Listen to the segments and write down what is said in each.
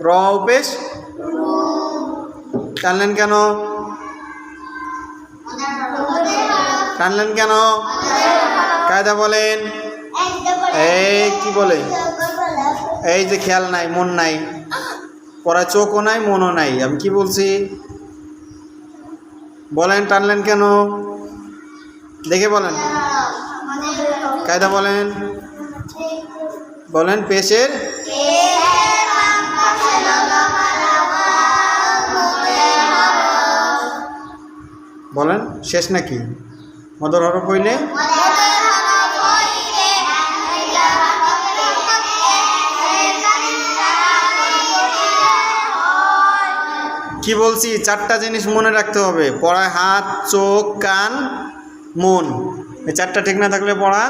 র পেশ টানলেন কেন? টানলেন কেন? কায়দা বলেন। এই কি বলে? এই যে খেয়াল নাই, মন নাই। পড়া চোখও নাই, মনও নাই। আমি কি বলছি? বলেন, টানলেন কেন? দেখে বলেন। কায়দা বলেন। বলেন, পেশের বলেন, শেষ নাকি? মদর হরফ হইলে? কি বলছি? চারটা জিনিস মনে রাখতে হবে। পড়ায় হাত, চোখ, কান, মন। এই চারটা ঠিক না থাকলে পড়া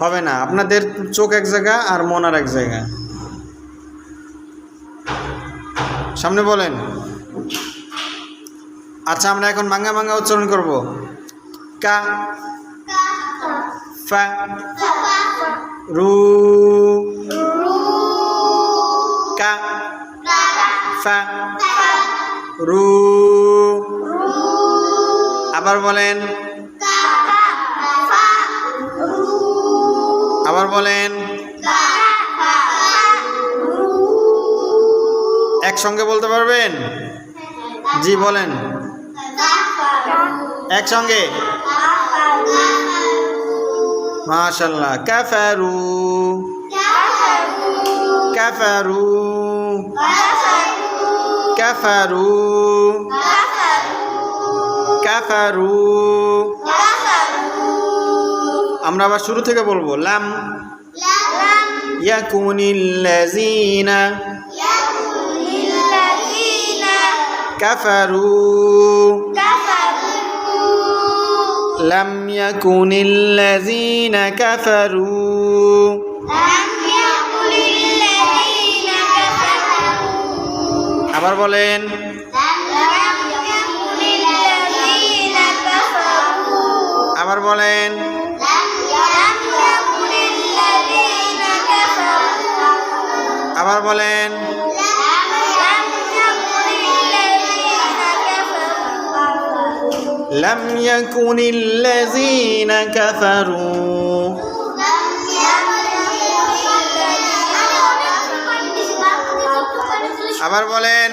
হবে না। আপনাদের চোখ এক জায়গা আর মন আর এক জায়গা সামনে বলেন। আচ্ছা আমরা এখন ভাঙ্গা ভাঙ্গা উচ্চারণ করব। কা, ফা, রু, কা, ফা, রু, আবার বলেন। আবার বলেন। একসঙ্গে বলতে পারবেন? জি, বলেন। একসঙ্গে? মাশাল্লাহ। কাফারু। কাফারু। কাফারু। কাফারু। আমরা আবার শুরু থেকে বলব লাম। ইয়াকুনিল্লাযীনা। কাফারু। লাম ইয়াকুনিল্লাযীনা কাফারু আবার বলেন আবার বলেন আবার বলেন লাম ইয়াকুনিল্লাযীনা কাফারু আবার বলেন,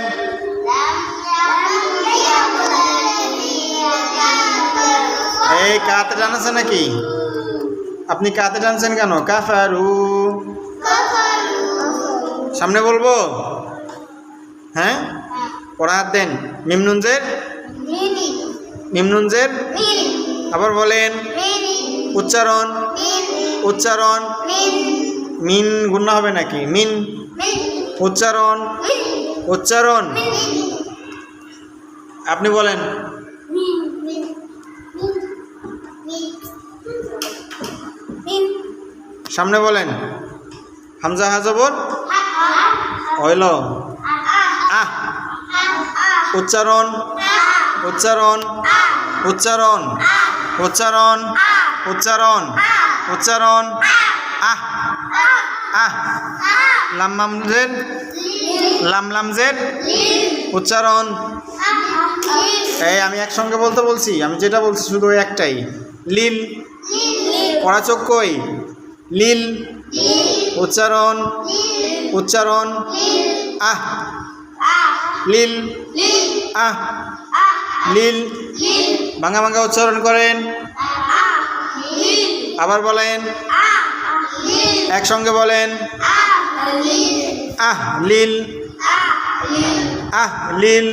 এই কাতে টানছে নাকি? আপনি কাতে টানছেন কেন? কাফারু। সামনে বলব? হ্যাঁ? পড়া হাত দেন। মিমনুনজের মিমনুনজের আবার বলেন। উচ্চারণ? উচ্চারণ? মিন গুণা হবে নাকি? মিন। উচ্চারণ? উচ্চারণ? আপনি বলেন। সামনে বলেন। হামজা হাজবর হইল। আহ। উচ্চারণ? উচ্চারণ? উচ্চারণ। উচ্চারণ। উচ্চারণ। উচ্চারণ। আহ। আহ। লামলামজের লামলামজের উচ্চারণ। এই আমি একসঙ্গে বলতে বলছি, আমি যেটা বলছি শুধু একটাই। লিল। পড়া চোখ কই? লিল। উচ্চারণ। উচ্চারণ। আহ। লিল। আহ। লিল ভাঙা ভাঙা উচ্চারণ করেন। আবার বলেন। একসঙ্গে বলেন। আহ লিল আহ লিল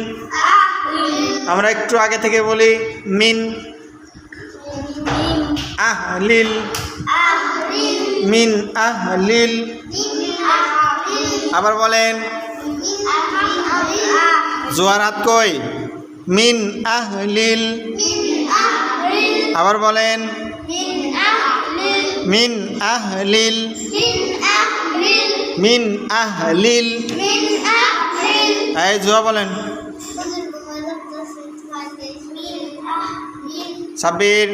আমরা একটু আগে থেকে বলি মিন। আহ লিল মিন, আহ লিল আবার বলেন। জোয়ার হাত কই? মিন আহ লিল আবার বলেন, মিন আহ লিল মিন আহ লিল এই জোয়া বলেন। সাব্বির।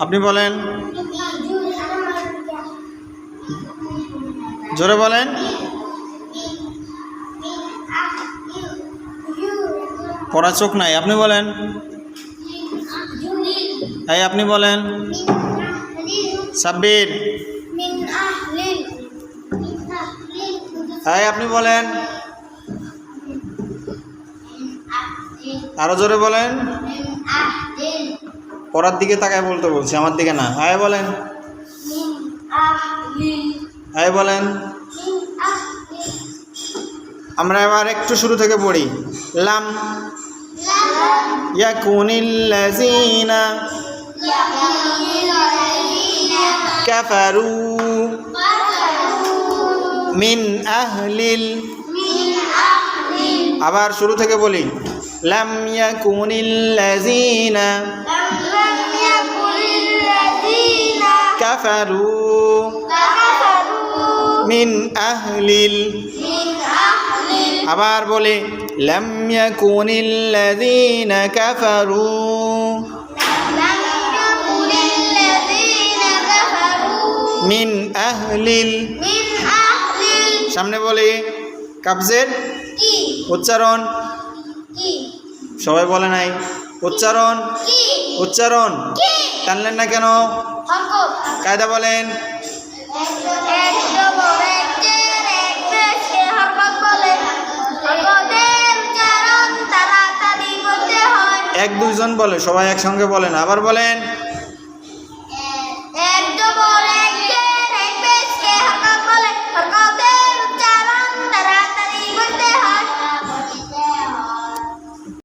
আপনি বলেন। জোরে বলেন। পড়া চোখ নাই। আপনি বলেন। তাই আপনি বলেন। সাব্বির। তাই আপনি বলেন। আরও জোরে বলেন। পড়ার দিকে তাকায় বলতে বলছি, আমার দিকে না। হ্যাঁ বলেন। হ্যাঁ বলেন। আমরা এবার একটু শুরু থেকে পড়ি। লাম। يكن الذين কাফারু كفروا মিন আহলিল من أهل আবার শুরু থেকে বলি লাম ইয়াকুনিল্লাযীনা لم يكن الذين কাফারু كفروا মিন আহলিল من أهل আবার বলে লাম ইয়াকুনিল্লাযীনা কাফারু لم يكن الذين كفروا মিন আহলিল من أهل সামনে বলি কাবজের কি উচ্চারণ কি সবাই বলে নাই উচ্চারণ কি উচ্চারণ কি টানলেন না কেন হরকত কায়দা বলেন এক দুইজন বলে সবাই একসঙ্গে বলেন আবার বলেন